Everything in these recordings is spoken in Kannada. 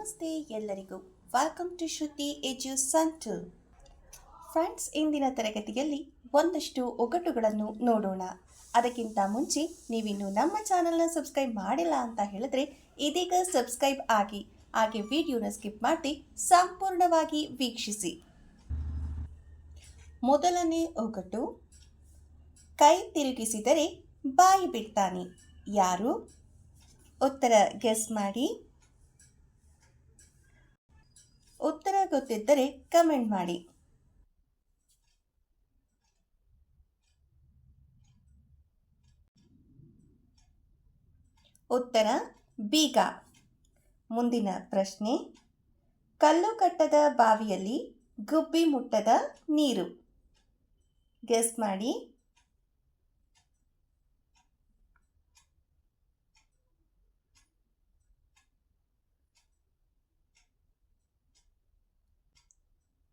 ನಮಸ್ತೆ ಎಲ್ಲರಿಗೂ. ವೆಲ್ಕಮ್ ಟು ಶ್ರುತಿ ಎಜು ಸಂಟು ಫ್ರೆಂಡ್ಸ್ ಇಂದಿನ ತರಗತಿಯಲ್ಲಿ ಒಂದಷ್ಟು ಒಗಟುಗಳನ್ನು ನೋಡೋಣ. ಅದಕ್ಕಿಂತ ಮುಂಚೆ ನೀವಿನ್ನು ನಮ್ಮ ಚಾನಲ್ನ ಸಬ್ಸ್ಕ್ರೈಬ್ ಮಾಡಿಲ್ಲ ಅಂತ ಹೇಳಿದ್ರೆ ಇದೀಗ ಸಬ್ಸ್ಕ್ರೈಬ್ ಆಗಿ, ಹಾಗೆ ವಿಡಿಯೋನ ಸ್ಕಿಪ್ ಮಾಡಿ ಸಂಪೂರ್ಣವಾಗಿ ವೀಕ್ಷಿಸಿ. ಮೊದಲನೇ ಒಗಟು, ಕೈ ತಿರುಗಿಸಿದರೆ ಬಾಯಿ ಬಿಡ್ತಾನೆ. ಯಾರು? ಉತ್ತರ ಗೆಸ್ ಮಾಡಿ. ಉತ್ತರ ಗೊತ್ತಿದ್ದರೆ ಕಮೆಂಟ್ ಮಾಡಿ. ಉತ್ತರ, ಬೀಗ. ಮುಂದಿನ ಪ್ರಶ್ನೆ, ಕಲ್ಲು ಕಟ್ಟದ ಬಾವಿಯಲ್ಲಿ ಗುಬ್ಬಿ ಮುಟ್ಟದ ನೀರು. ಗೆಸ್ ಮಾಡಿ.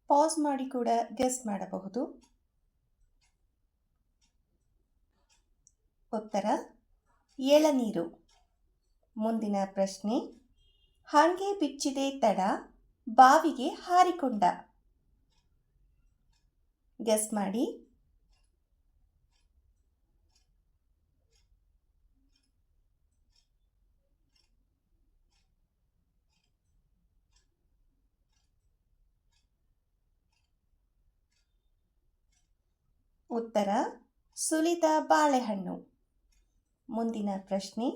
ಪಾಸ್ ಮಾಡಿ ಕೂಡ ಗೆಸ್ ಮಾಡಬಹುದು. ಉತ್ತರ ಎಳನೀರು ಮುಂದಿನ ಪ್ರಶ್ನೆ, ಹಾಗೆ ಬಿಚ್ಚಿದೆ ತಡ, ಬಾವಿಗೆ ಹಾರಿಕೊಂಡ. ಗೆಸ್ ಮಾಡಿ. ಉತ್ತರ ಸುಲಿದ ಬಾಳೆಹಣ್ಣು. ಮುಂದಿನ ಪ್ರಶ್ನೆ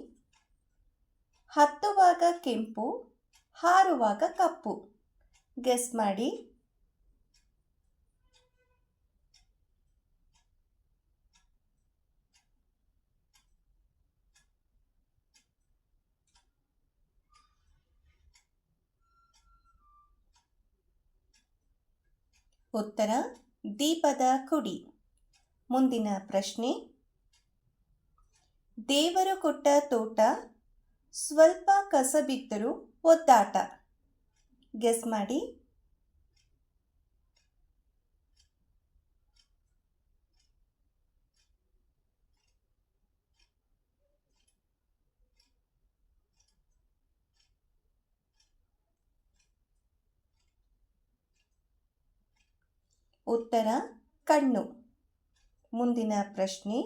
ಹತ್ತುವಾಗ ಕೆಂಪು ಹಾರುವಾಗ ಕಪ್ಪು. ಗೆಸ್ ಮಾಡಿ. ಉತ್ತರ ದೀಪದ ಕುಡಿ. ಮುಂದಿನ ಪ್ರಶ್ನೆ. ದೇವರು ಕೊಟ್ಟ ತೋಟ ಸ್ವಲ್ಪ ಕಸ ಬಿದ್ದರೂ ಒದ್ದಾಟ. ಗೆಸ್ ಮಾಡಿ. ಉತ್ತರ ಕಣ್ಣು. ಮುಂದಿನ ಪ್ರಶ್ನೆ.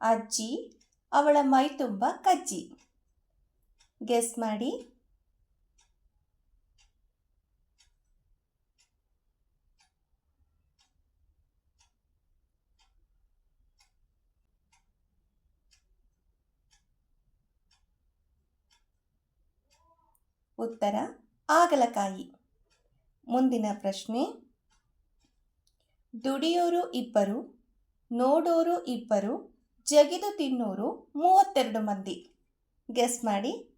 ಅಜ್ಜಿ ಅವಳ ಮೈ ತುಂಬ ಕಜ್ಜಿ. ಗೆಸ್ ಮಾಡಿ. ಉತ್ತರ ಆಗಲಕಾಯಿ. ಮುಂದಿನ ಪ್ರಶ್ನೆ. ದುಡಿಯೋರು ಇಬ್ಬರು, ನೋಡೋರು ಇಬ್ಬರು, ಜಗಿದು ತಿನ್ನೋರು ಮೂವತ್ತೆರಡು ಮಂದಿ. ಗೆಸ್ ಮಾಡಿ.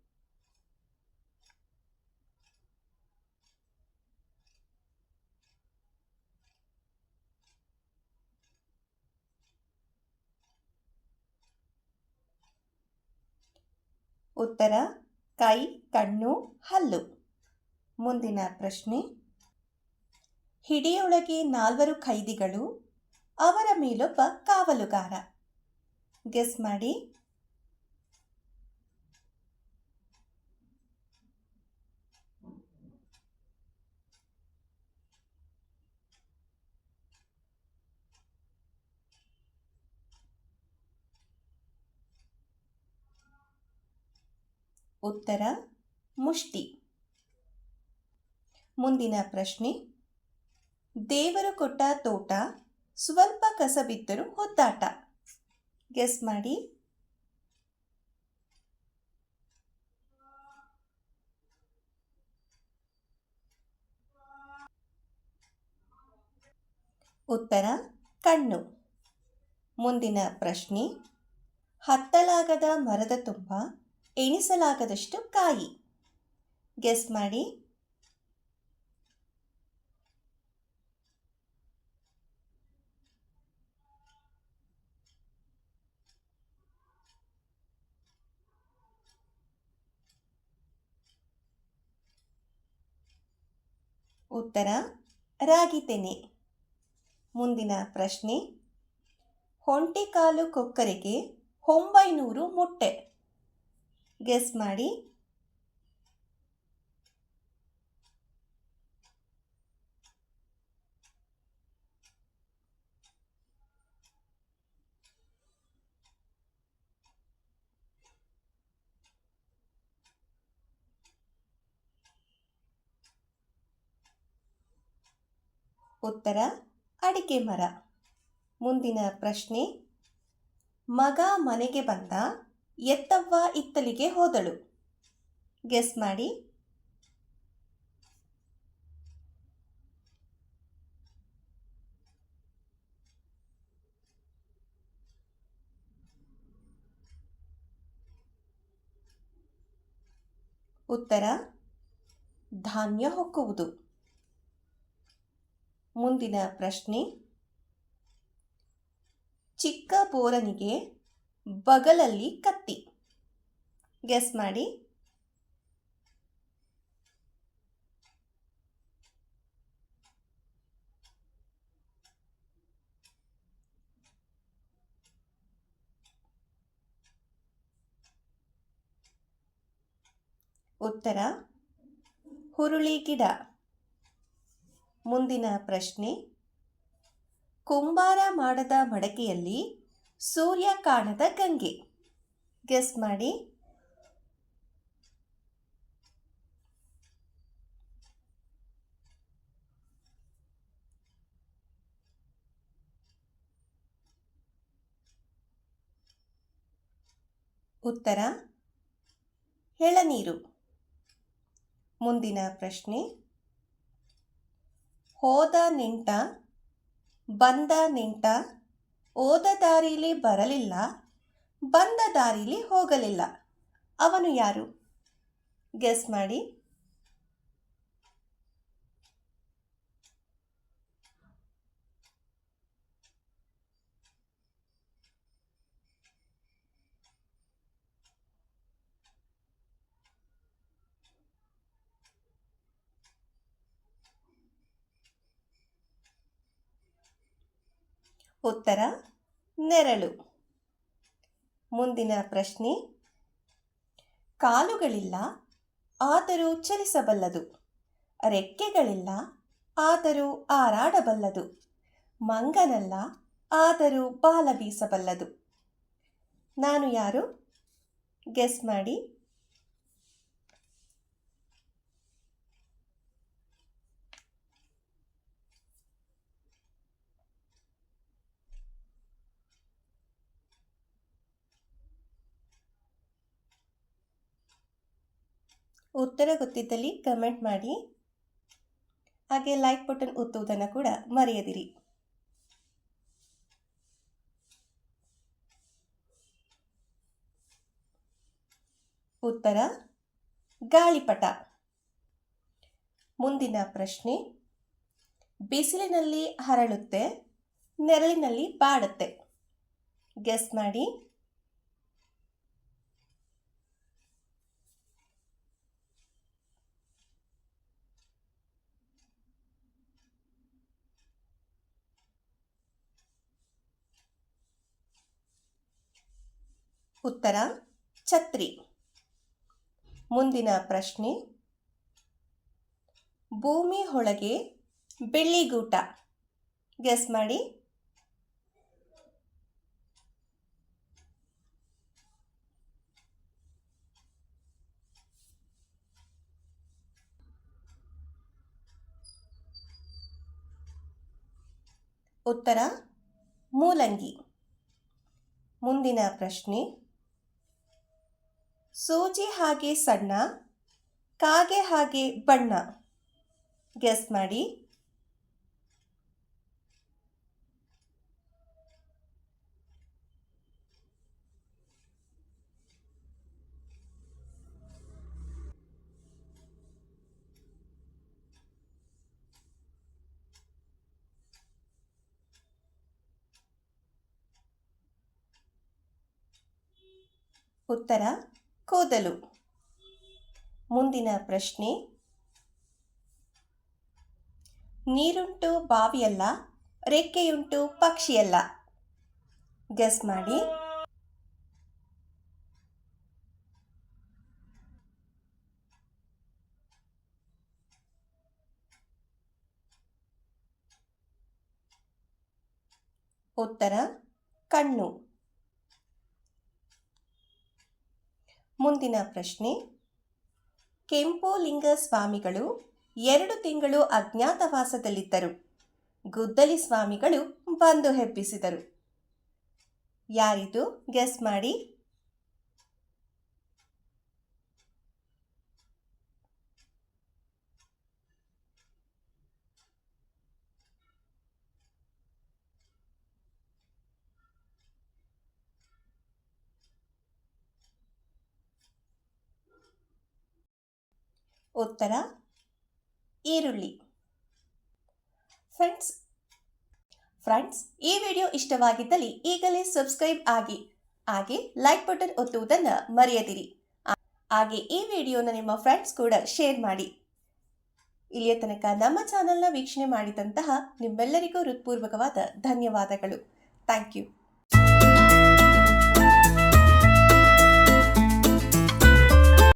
ಉತ್ತರ, ಕೈ, ಕಣ್ಣು, ಹಲ್ಲು. ಮುಂದಿನ ಪ್ರಶ್ನೆ. ಹಿಡಿಯೊಳಗೆ ನಾಲ್ವರು ಖೈದಿಗಳು ಅವರ ಮೇಲೊಬ್ಬ ಕಾವಲುಗಾರ. ಗೆಸ್ ಮಾಡಿ. ಉತ್ತರ ಮುಷ್ಟಿ. ಮುಂದಿನ ಪ್ರಶ್ನೆ. ದೇವರು ಕೊಟ್ಟ ತೋಟ, ಸ್ವಲ್ಪ ಕಸ ಬಿದ್ದರೂ ಹೊತ್ತಾಟ. ಗೆಸ್ ಮಾಡಿ. ಉತ್ತರ, ಕಣ್ಣು. ಮುಂದಿನ ಪ್ರಶ್ನೆ. ಹತ್ತಲಾಗದ ಮರದ ತುಂಬ ಎಣಿಸಲಾಗದಷ್ಟು ಕಾಯಿ. ಗೆಸ್ ಮಾಡಿ. ಉತ್ತರ ರಾಗಿ ತೆನೆ. ಮುಂದಿನ ಪ್ರಶ್ನೆ. ಹೊಂಟಿಕಾಲು ಕೊಕ್ಕರೆಗೆ ಒಂಬೈನೂರು ಮೊಟ್ಟೆ. ಗೆಸ್ ಮಾಡಿ. ಉತ್ತರ, ಅಡಿಕೆ ಮರ. ಮುಂದಿನ ಪ್ರಶ್ನೆ, ಮಗ ಮನೆಗೆ ಬಂದ, ಎತ್ತವ್ವ ಇತ್ತಲಿಗೆ ಹೋದಳು. ಗೆಸ್ ಮಾಡಿ. ಉತ್ತರ, ಧಾನ್ಯ ಹೊಕ್ಕುವುದು. ಮುಂದಿನ ಪ್ರಶ್ನೆ. ಚಿಕ್ಕ ಬೋರನಿಗೆ ಬಗಲಲ್ಲಿ ಕತ್ತಿ. ಗೆಸ್ ಮಾಡಿ. ಉತ್ತರ. ಹುರುಳಿ ಗಿಡ. ಮುಂದಿನ ಪ್ರಶ್ನೆ. ಕುಂಬಾರ ಮಾಡದ ಮಡಕೆಯಲ್ಲಿ ಸೂರ್ಯ ಕಾಣದ ಗಂಗೆ. ಗೆಸ್ ಮಾಡಿ. ಉತ್ತರ. ಎಳನೀರು. ಮುಂದಿನ ಪ್ರಶ್ನೆ. ಹೋದ ನಿಂಟ ಬಂದ ನಿಂಟ ಹೋದ ದಾರಿಲಿ ಬರಲಿಲ್ಲ ಬಂದ ದಾರಿಲಿ ಹೋಗಲಿಲ್ಲ. ಅವನು ಯಾರು? ಗೆಸ್ ಮಾಡಿ. ಉತ್ತರ, ನೆರಳು. ಮುಂದಿನ ಪ್ರಶ್ನೆ. ಕಾಲುಗಳಿಲ್ಲ, ಆದರೂ ಚಲಿಸಬಲ್ಲದು. ರೆಕ್ಕೆಗಳಿಲ್ಲ, ಆದರೂ ಹಾರಾಡಬಲ್ಲದು. ಮಂಗನಲ್ಲ, ಆದರೂ ಬಾಲ ಬೀಸಬಲ್ಲದು. ನಾನು ಯಾರು? ಗೆಸ್ ಮಾಡಿ. ಉತ್ತರ ಗೊತ್ತಿದ್ದಲ್ಲಿ ಕಮೆಂಟ್ ಮಾಡಿ. ಹಾಗೆ ಲೈಕ್ ಬಟನ್ ಒತ್ತುವುದನ್ನು ಕೂಡ ಮರೆಯದಿರಿ. ಉತ್ತರ, ಗಾಳಿಪಟ. ಮುಂದಿನ ಪ್ರಶ್ನೆ, ಬಿಸಿಲಿನಲ್ಲಿ ಹರಳುತ್ತೆ, ನೆರಳಿನಲ್ಲಿ ಬಾಡುತ್ತೆ. ಗೆಸ್ ಮಾಡಿ. ಉತ್ತರ ಛತ್ರಿ. ಮುಂದಿನ ಪ್ರಶ್ನೆ. ಭೂಮಿ ಒಳಗೆ ಬೆಳ್ಳಿಗೂಟ. ಗೆಸ್ ಮಾಡಿ. ಉತ್ತರ ಮೂಲಂಗಿ. ಮುಂದಿನ ಪ್ರಶ್ನೆ. ಸೂಜಿ ಹಾಗೆ ಸಣ್ಣ ಕಾಗೆ ಹಾಗೆ ಬಣ್ಣ. ಗೆಸ್ ಮಾಡಿ. ಉತ್ತರ. ಕೂದಲು. ಮುಂದಿನ ಪ್ರಶ್ನೆ. ನೀರುಂಟು ಬಾವಿಯಲ್ಲ ರೆಕ್ಕೆಯುಂಟು ಪಕ್ಷಿಯಲ್ಲ? ಗೆಸ್ ಮಾಡಿ. ಉತ್ತರ ಕಣ್ಣು. ಮುಂದಿನ ಪ್ರಶ್ನೆ. ಕೆಂಪು ಲಿಂಗ ಸ್ವಾಮಿಗಳು ಎರಡು ತಿಂಗಳು ಅಜ್ಞಾತವಾಸದಲ್ಲಿದ್ದರು. ಗುದ್ದಲಿ ಸ್ವಾಮಿಗಳು ಬಂದು ಹೆಬ್ಬಿಸಿದರು. ಯಾರಿದು? ಗೆಸ್ ಮಾಡಿ. ಉತ್ತರ ಈರುಳ್ಳಿ. ಫ್ರೆಂಡ್ಸ್ ಫ್ರೆಂಡ್ಸ್ ಈ ವಿಡಿಯೋ ಇಷ್ಟವಾಗಿದ್ದಲ್ಲಿ ಈಗಲೇ ಸಬ್ಸ್ಕ್ರೈಬ್ ಆಗಿ, ಹಾಗೆ ಲೈಕ್ ಬಟನ್ ಒತ್ತುವುದನ್ನು ಮರೆಯದಿರಿ. ಹಾಗೆ ಈ ವಿಡಿಯೋನ ನಿಮ್ಮ ಫ್ರೆಂಡ್ಸ್ ಕೂಡ ಶೇರ್ ಮಾಡಿ. ಇಲ್ಲಿಯ ತನಕ ನಮ್ಮ ಚಾನಲ್ನ ವೀಕ್ಷಣೆ ಮಾಡಿದಂತಹ ನಿಮ್ಮೆಲ್ಲರಿಗೂ ಹೃತ್ಪೂರ್ವಕವಾದ ಧನ್ಯವಾದಗಳು. Thank you